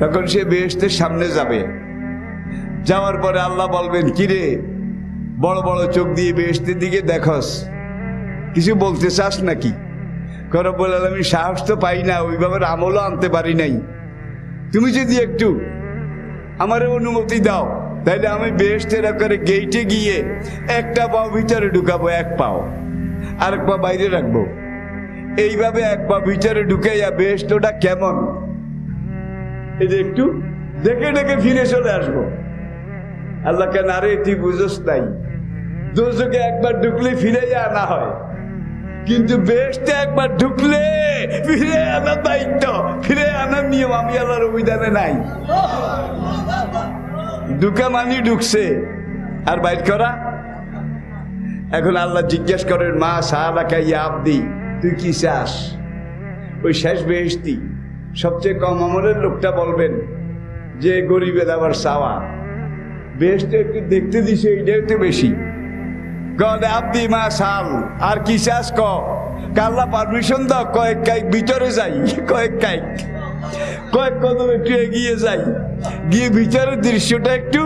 তখন সে বেহেস্তের সামনে যাবে। যাওয়ার পরে আল্লাহ বলবেন, কিরে, বড় বড় চোখ দিয়ে বেহেস্তের দিকে দেখস। কিছু বলতে চাস নাকি? করে বললাম আমি সাহস তো পাই না, ওইভাবে আমলও আনতে পারি নাই। তুমি যদি একটু আমার অনুমতি দাও, তাইলে আমি বেহেস্তের করে গেইটে গিয়ে একটা পাও ভিতরে ঢুকাবো, এক পাও। আর এক পা বাইরে রাখব। এইভাবে এক পা ভিতরে ঢুকাইয়া বেহেস্টটা কেমন? এই যে একটু দেখে ডেকে ফিরে চলে আসব। আল্লাহ কেন আরে তুই বুঝোস নাই। দোষকে একবার ঢুকলে ফিরে আনা হয়। কিন্তু বেশটা একবার ঢুকলে ফিরে আনার দায়িত্ব, ফিরে আনার নিয়ম আমি আল্লাহর অভিধানে নাই। ঢুকা মানি ঢুকছে। আর বাইর করা? এখন আল্লাহ জিজ্ঞেস করেন, মা সাহালাকা ইয়া আব্দি, তুই কি চাস? ওই শেষ বেহেস্তি সবচেয়ে কম আমলের লোকটা বলবেন যে গরিবের আবার চাওয়া। বেহেস্তে একটু দেখতে দিছে এইটাই তো বেশি। আব্দি মা সাল, আর কি চাস ক? কাল্লা পারমিশন দাও, কয়েক কাইক ভিতরে যাই, কয়েক কাইক। কয়েক কদম একটু এগিয়ে যাই, গিয়ে ভিতরের দৃশ্যটা একটু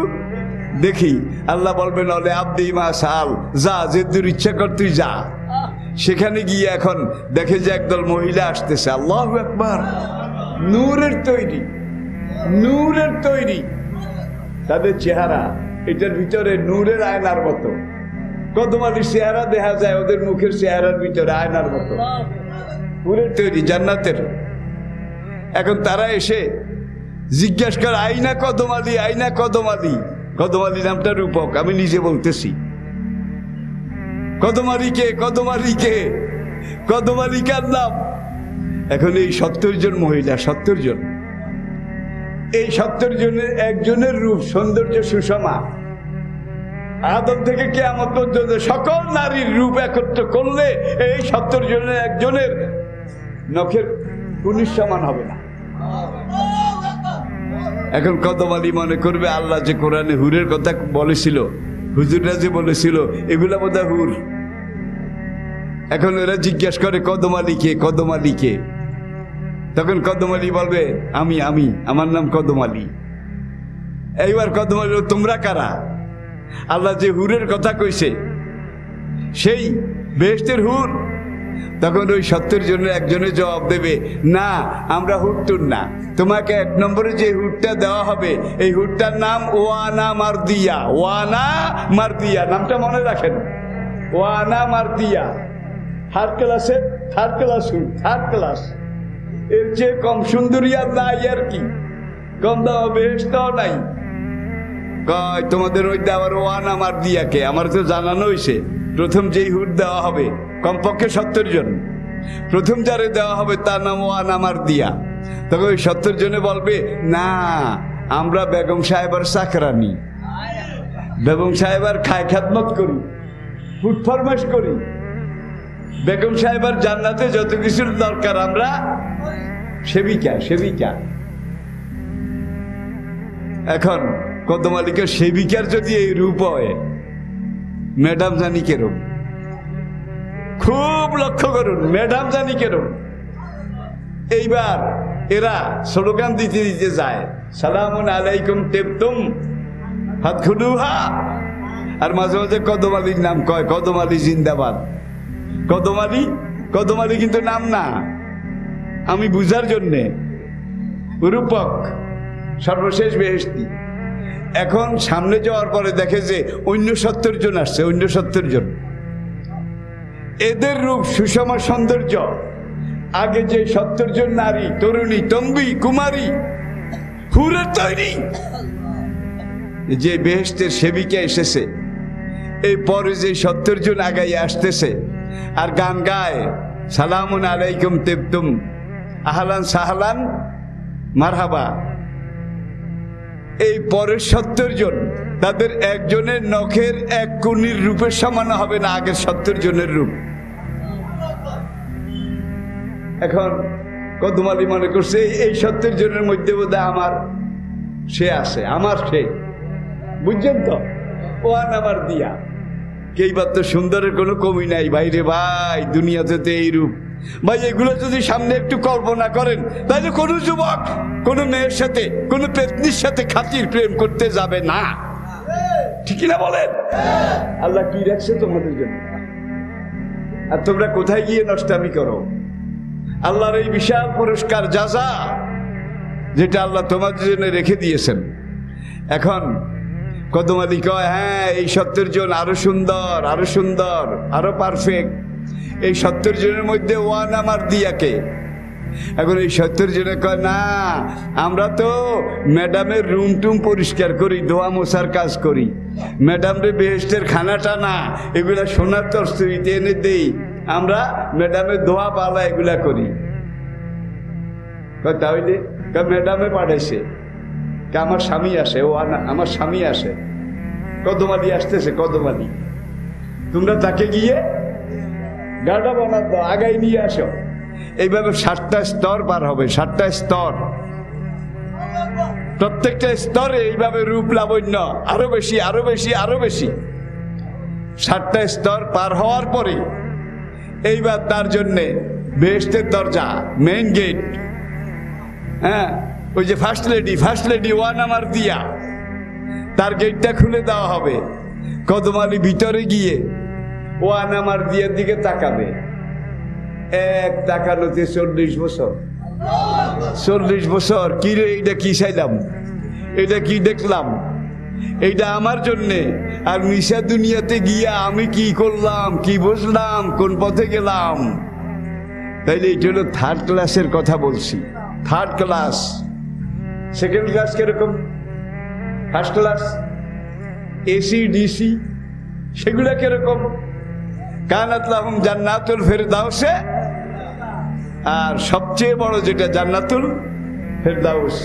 দেখি। আল্লাহ বলবেন, অলে আব্দি মা সাল, যা, যে তোর ইচ্ছা কর, তুই যা। সেখানে গিয়ে এখন দেখে যে একদল মহিলা আসতেছে। আল্লাহ একবার নূরের তৈরি নূরের তৈরি। তাদের চেহারা, এটার ভিতরে নূরের আয়নার মতো। কদমালির চেহারা দেখা যায়, ওদের মুখের চেহারার ভিতরে আয়নার মতো। নূরের তৈরি, জান্নাতের। এখন তারা এসে জিজ্ঞাসা করে, আইনা কদমালি আইনা কদমালি? কদমালি নামটা রূপক, আমি নিজে বলতেছি। কদমালি কে কদমালি কে? কদমালি কার নাম? এখন এই সত্তর জন মহিলা, সত্তর জন। এই সত্তর জনের একজনের রূপ সৌন্দর্য সুষমা। আদম থেকে কেয়ামত পর্যন্ত সকল নারীর রূপ একত্র করলে এই সত্তর জনের একজনের নখের উনিশ সমান হবে না। এখন কদমালি মনে করবে, আল্লাহ যে কোরআনে হুরের কথা বলেছিল, হুজুররা যে বলেছিল, এগুলা বোধহয় হুর। এখন এরা জিজ্ঞেস করে কদমালিকে কদমালিকে তখন কদম আলী বলবে আমি আমি আমার নাম কদম আলী। এইবার কদমালি বলবে, তোমরা কারা? আল্লাহ যে হুরের কথা কইছে সেই বেহেস্তের হুর। তখন ওই সত্তর জনের একজনে জবাব দেবে না আমরা হুট্টুর না। তোমাকে এক নম্বরে যে হুটটা দেওয়া হবে এই হুটটার নাম ওয়ানা মারদিয়া। ওয়ানা মারদিয়া নামটা মনে রাখেন। ওয়ানা মারদিয়া। থার্ড ক্লাসের থার্ড ক্লাস হুট থার্ড ক্লাস এর চেয়ে কম সুন্দরী আর নাই আর কি। কম দাম বেহেস্তাও নাই। কয়, তোমাদের ওই দেওয়ার ওয়ান আমার দিয়াকে আমার তো জানানো হয়েছে প্রথম যেই হুট দেওয়া হবে, কমপক্ষে সত্তর জন। প্রথম যারে দেওয়া হবে, তার নাম ওয়ান আমার দিয়া। তখন ওই সত্তর জনে বলবে, না, আমরা বেগম সাহেবার চাকরানি। বেগম সাহেবার খায় খাতমত করি ফুড ফরমাস করি। বেগম সাহেবার জান্নাতে যত কিছুর দরকার আমরা সেবিকা সেবিকা। এখন কদমালিকার সেবিকার যদি এই রূপ হয়, ম্যাডাম জানি কেরম খুব লক্ষ্য করুন, ম্যাডাম জানি কেরম এইবার এরা স্লোগান দিতে দিতে যায়, সালাম আলাইকুম তেপ্তুম হাত খুডুহা আর মাঝে মাঝে কদম আলীর নাম কয় কদম আলী জিন্দাবাদ। কদম আলী কদম আলী কিন্তু নাম না। আমি বুঝার জন্যে রূপক, সর্বশেষ বেহেস্তি এখন সামনে যাওয়ার পরে দেখে যে অন্য সত্তর জন আসছে, অন্য সত্তর জন। এদের রূপ সুষম সৌন্দর্য। আগে যে সত্তর জন নারী, তরুণী, তম্বি, কুমারী, হুরের তৈরি। যে বেহেস্তের সেবিকা এসেছে, এই পরে যে সত্তর জন আগাই আসতেছে, আর গান গায়, সালামুন আলাইকুম তেপ্তুম আহলান সাহলান, মারহাবা। এই পরের সত্তর জন তাদের একজনের নখের এক কুনির রূপের সমান হবে না আগের সত্তর জনের রূপ। এখন কদমালি মনে করছে, এই- সত্তর জনের মধ্যে বোধ আমার সে আছে, আমার সে। বুঝছেন তো? ও আমার দিয়া। কেইবার তো সুন্দরের কোনো কমি নাই বাইরে ভাই, দুনিয়াতে তো এই রূপ। ভাই, এগুলো যদি সামনে একটু কল্পনা করেন, তাহলে কোনো যুবক, কোনো মেয়ের সাথে, কোনো পেতনির সাথে খাতির প্রেম করতে যাবে না। ঠিক না বলেন? আল্লাহ কি রাখছে তোমাদের জন্য? আর তোমরা কোথায় গিয়ে নষ্টামি করো? আল্লাহর এই বিশাল পুরস্কার যাজা যেটা আল্লাহ তোমাদের জন্য রেখে দিয়েছেন। এখন কদম আলী কয় হ্যাঁ এই সত্যের জন আরও সুন্দর আরও সুন্দর, আরও পারফেক্ট এই সত্তর জনের মধ্যে ওয়ান আমার দিয়াকে। এখন এই সত্তর জনে কয়, না, আমরা তো ম্যাডামের রুম টুম পরিষ্কার করি, ধোয়া মোছার কাজ করি। ম্যাডাম রে বেহেস্টের খানাটা না, এগুলা সোনার তরস্তরিতে এনে দেই। আমরা ম্যাডামের ধোয়া পালা এগুলা করি। তাহলে? ম্যাডামে পাঠাইছে। আমার স্বামী আসে, ও আনা, আমার স্বামী আসে। কদমালি আসতেছে, কদমালি। তোমরা তাকে গিয়ে গাড়া বানার দাও আগাই নিয়ে আসো। এইভাবে সাতটা স্তর পার হবে, সাতটা স্তর। প্রত্যেকটা স্তরে এইভাবে রূপ লাবণ্য, আরও বেশি আরও বেশি আরও বেশি। সাতটা স্তর পার হওয়ার পরে এইবার তার জন্যে বেহেস্টের দরজা মেইন গেট হ্যাঁ ওই যে first lady first lady one আমার দিয়া। তার গেটটা খুলে দেওয়া হবে। কদমালি ভিতরে গিয়ে ওয়ান আমার দিয়ার দিকে তাকাবে। এক তাকানোতে চল্লিশ বছর। চল্লিশ বছর, কি রে, এটা কি চাইলাম? এটা কি দেখলাম? এইটা আমার জন্যে। আর মিশা দুনিয়াতে গিয়া আমি কি করলাম, কি বুঝলাম, কোন পথে গেলাম? তাইলে এটা হলো থার্ড ক্লাসের কথা বলছি। থার্ড ক্লাস সেকেন্ড ক্লাস কীরকম? ফার্স্ট ক্লাস এসি ডিসি সেগুলা কীরকম? কানাত লাহুম জান্নাতুল ফেরদাউসে। আর সবচেয়ে বড় যেটা জান্নাতুল ফেরদাউস।